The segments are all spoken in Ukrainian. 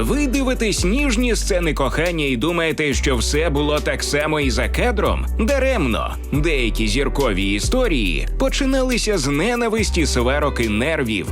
Ви дивитесь ніжні сцени кохання і думаєте, що все було так само і за кадром? Даремно. Деякі зіркові історії починалися з ненависті, сварок і нервів.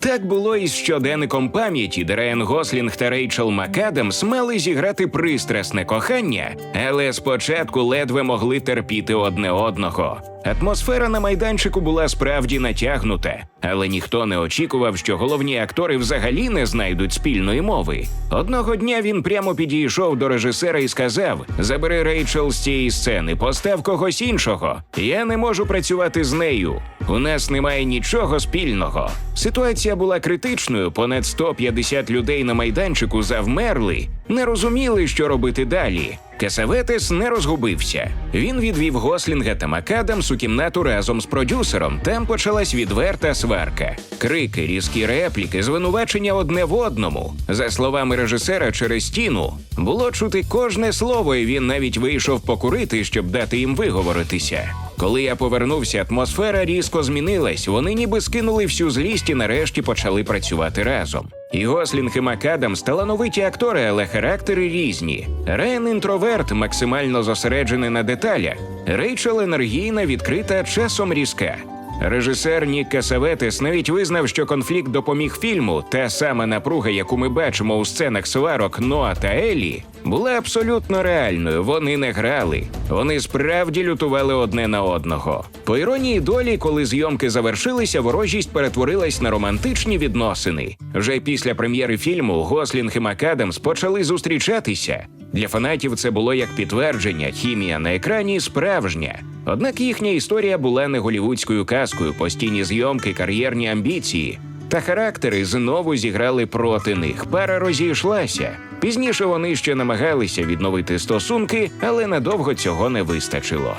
Так було і з щоденником пам'яті, де Райан Гослінг та Рейчел МакАдамс мали зіграти пристрасне кохання, але спочатку ледве могли терпіти одне одного. Атмосфера на майданчику була справді натягнута, але ніхто не очікував, що головні актори взагалі не знайдуть спільної мови. Одного дня він прямо підійшов до режисера і сказав: Забери Рейчел з цієї сцени, постав когось іншого. Я не можу працювати з нею. У нас немає нічого спільного. Ситуація була критичною. Понад 150 людей на майданчику завмерли, не розуміли, що робити далі. Касаветес не розгубився. Він відвів Гослінга та Макадамс у кімнату разом з продюсером. Там почалась відверта сварка. Крики, різкі репліки, звинувачення одне в одному. За словами режисера, через стіну було чути кожне слово, і він навіть вийшов покурити, щоб дати їм виговоритися. Коли я повернувся, атмосфера різко змінилась. Вони ніби скинули всю злість і нарешті почали працювати разом. І Гослінг і Макадам талановиті актори, але характери різні. Рен інтроверт, максимально зосереджений на деталях. Рейчел енергійна, відкрита, часом різка. Режисер Нік Касаветес навіть визнав, що конфлікт допоміг фільму. Та сама напруга, яку ми бачимо у сценах сварок Ноа та Елі, була абсолютно реальною. Вони не грали. Вони справді лютували одне на одного. По іронії долі, коли зйомки завершилися, ворожість перетворилась на романтичні відносини. Вже після прем'єри фільму Гослінг і Макадамс почали зустрічатися. Для фанатів це було як підтвердження, хімія на екрані справжня. Однак їхня історія була не голівудською казкою, постійні зйомки, кар'єрні амбіції. Та характери знову зіграли проти них. Пара розійшлася. Пізніше вони ще намагалися відновити стосунки, але надовго цього не вистачило.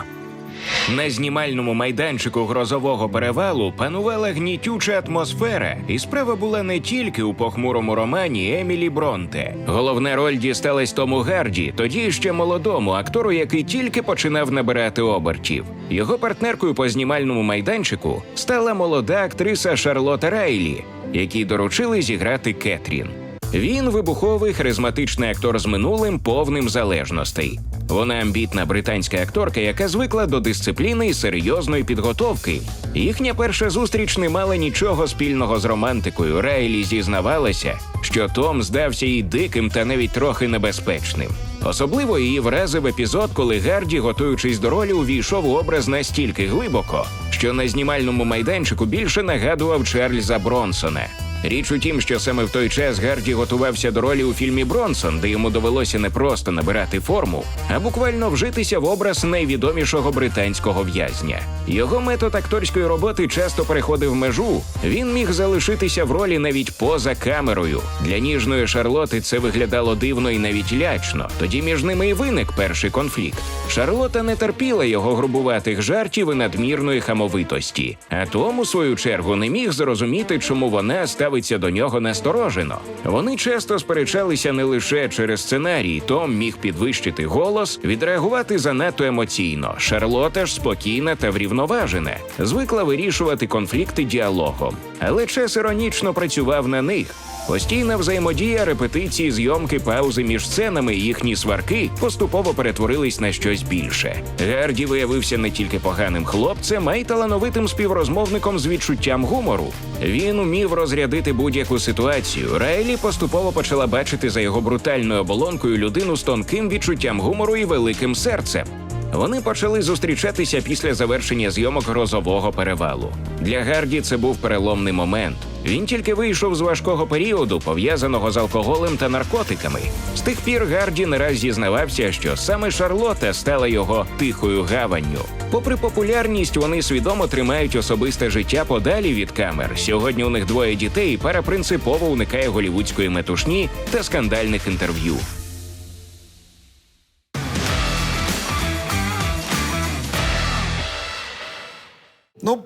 На знімальному майданчику грозового перевалу панувала гнітюча атмосфера, і справа була не тільки у похмурому романі Емілі Бронте. Головна роль дісталась Тому Гарді, тоді ще молодому актору, який тільки починав набирати обертів. Його партнеркою по знімальному майданчику стала молода актриса Шарлота Райлі, якій доручили зіграти Кетрін. Він вибуховий харизматичний актор з минулим повним залежностей. Вона амбітна британська акторка, яка звикла до дисципліни і серйозної підготовки. Їхня перша зустріч не мала нічого спільного з романтикою. Райлі зізнавалася, що Том здався їй диким та навіть трохи небезпечним. Особливо її вразив епізод, коли Гарді, готуючись до ролі, увійшов у образ настільки глибоко, що на знімальному майданчику більше нагадував Чарльза Бронсона. Річ у тім, що саме в той час Гарді готувався до ролі у фільмі Бронсон, де йому довелося не просто набирати форму, а буквально вжитися в образ найвідомішого британського в'язня. Його метод акторської роботи часто переходив межу. Він міг залишитися в ролі навіть поза камерою. Для ніжної Шарлоти це виглядало дивно і навіть лячно. Тоді між ними і виник перший конфлікт. Шарлота не терпіла його грубуватих жартів і надмірної хамовитості. А Том, у свою чергу, не міг зрозуміти, чому вона ставиться до нього насторожено. Вони часто сперечалися не лише через сценарій. Том міг підвищити голос, відреагувати занадто емоційно. Шарлота ж спокійна та врівноважена, звикла вирішувати конфлікти діалогом. Але час іронічно працював на них. Постійна взаємодія, репетиції, зйомки, паузи між сценами, їхні сварки поступово перетворились на щось більше. Гарді виявився не тільки поганим хлопцем, а й талановитим співрозмовником з відчуттям гумору. Він умів розрядити будь-яку ситуацію. Райлі поступово почала бачити за його брутальною оболонкою людину з тонким відчуттям гумору і великим серцем. Вони почали зустрічатися після завершення зйомок грозового перевалу. Для Гарді це був переломний момент. Він тільки вийшов з важкого періоду, пов'язаного з алкоголем та наркотиками. З тих пір Гарді не раз зізнавався, що саме Шарлота стала його тихою гаванню. Попри популярність, вони свідомо тримають особисте життя подалі від камер. Сьогодні у них двоє дітей, і пара принципово уникає голівудської метушні та скандальних інтерв'ю.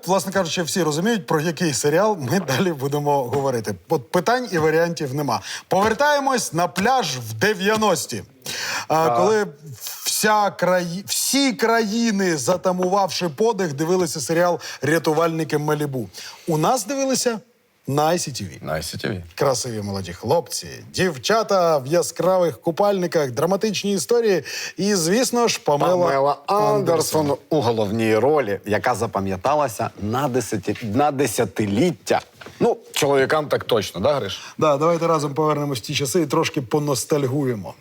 Власне кажучи, всі розуміють, про який серіал ми далі будемо говорити. От питань і варіантів нема. Повертаємось на пляж в 90-ті. А, коли вся краї... всі країни, затамувавши подих, дивилися серіал Рятувальники Малібу. У нас дивилися на ICTV. На ICTV. Красиві молоді хлопці, дівчата в яскравих купальниках, драматичні історії і, звісно ж, Памела, Памела Андерсон. Андерсон у головній ролі, яка запам'яталася на, десяті... на десятиліття. Ну, чоловікам так точно, да, Гриш? Да, давайте разом повернемось в ті часи і трошки поностальгуємо.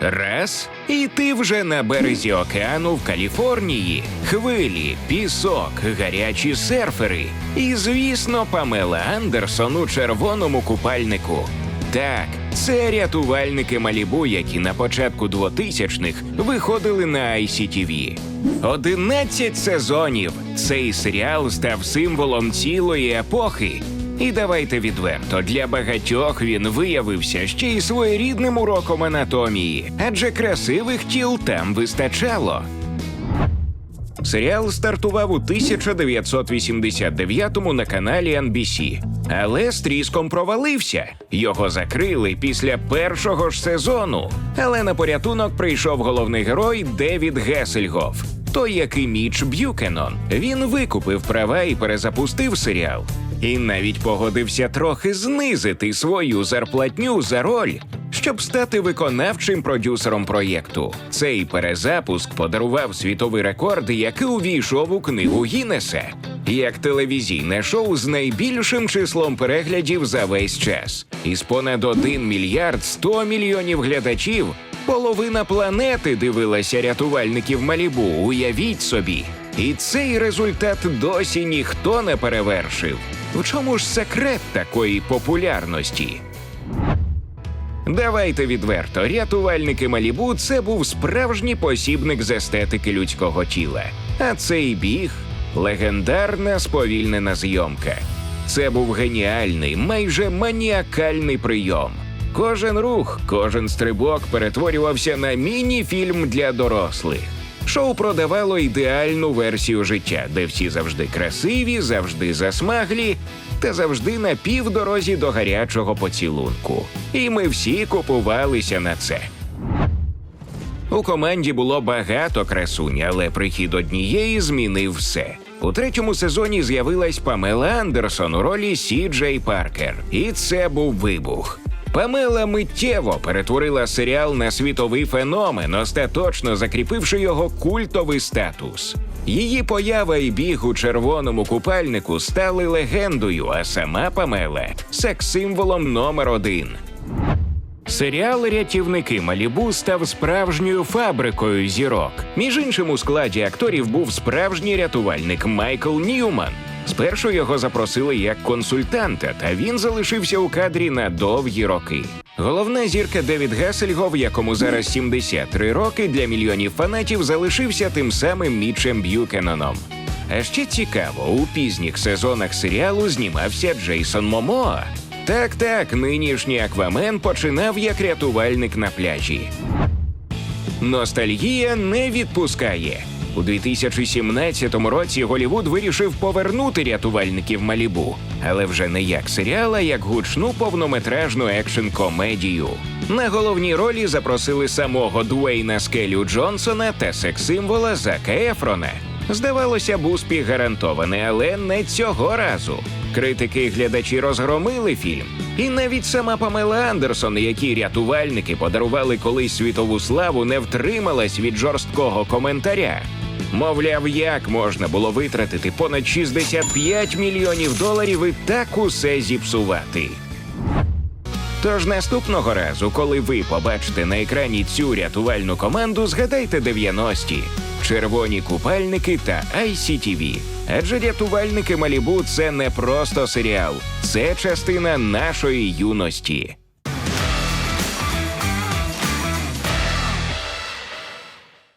Раз, і ти вже на березі океану в Каліфорнії. Хвилі, пісок, гарячі серфери. І, звісно, Памела Андерсон у червоному купальнику. Так, це рятувальники Малібу, які на початку 2000-х виходили на ICTV. 11 сезонів. Цей серіал став символом цілої епохи. І давайте відверто, для багатьох він виявився ще й своєрідним уроком анатомії, адже красивих тіл там вистачало. Серіал стартував у 1989-му на каналі NBC, але з тріском провалився. Його закрили після першого ж сезону. Але на порятунок прийшов головний герой Девід Гесельгоф. Той, який Міч Б'юкенон. Він викупив права і перезапустив серіал. І навіть погодився трохи знизити свою зарплатню за роль, щоб стати виконавчим продюсером проєкту. Цей перезапуск подарував світовий рекорд, який увійшов у книгу Гіннеса, як телевізійне шоу з найбільшим числом переглядів за весь час. Із понад 1 мільярд 100 мільйонів глядачів. Половина планети дивилася рятувальників Малібу. Уявіть собі. І цей результат досі ніхто не перевершив. В чому ж секрет такої популярності? Давайте відверто, рятувальники Малібу це був справжній посібник з естетики людського тіла. А цей біг легендарна сповільнена зйомка. Це був геніальний, майже маніакальний прийом. Кожен рух, кожен стрибок перетворювався на міні-фільм для дорослих. Шоу продавало ідеальну версію життя, де всі завжди красиві, завжди засмаглі та завжди на півдорозі до гарячого поцілунку. І ми всі купувалися на це. У команді було багато красунь, але прихід однієї змінив все. У третьому сезоні з'явилась Памела Андерсон у ролі Сі Джей Паркер, і це був вибух. Памела миттєво перетворила серіал на світовий феномен, остаточно закріпивши його культовий статус. Її поява і біг у червоному купальнику стали легендою, а сама Памела секс-символом номер один. Серіал Рятівники Малібу став справжньою фабрикою зірок. Між іншим, у складі акторів був справжній рятувальник Майкл Ньюман. Спершу його запросили як консультанта, та він залишився у кадрі на довгі роки. Головна зірка Девід Гесельгов, якому зараз 73 роки, для мільйонів фанатів залишився тим самим Мічем Б'юкеноном. А ще цікаво, у пізніх сезонах серіалу знімався Джейсон Момоа. Так, так, нинішній Аквамен починав як рятувальник на пляжі. Ностальгія не відпускає. У 2017 році Голівуд вирішив повернути рятувальників Малібу, але вже не як серіал, а як гучну повнометражну екшн-комедію. На головній ролі запросили самого Дуейна Скелю Джонсона та секс-символа Зака Ефрона. Здавалося б, успіх гарантований, але не цього разу. Критики і глядачі розгромили фільм. І навіть сама Памела Андерсон, якій рятувальники подарували колись світову славу, не втрималась від жорсткого коментаря. Мовляв, як можна було витратити понад 65 мільйонів доларів і так усе зіпсувати. Тож наступного разу, коли ви побачите на екрані цю рятувальну команду, згадайте 90-ті, червоні купальники та ICTV. Адже рятувальники Малібу це не просто серіал, це частина нашої юності.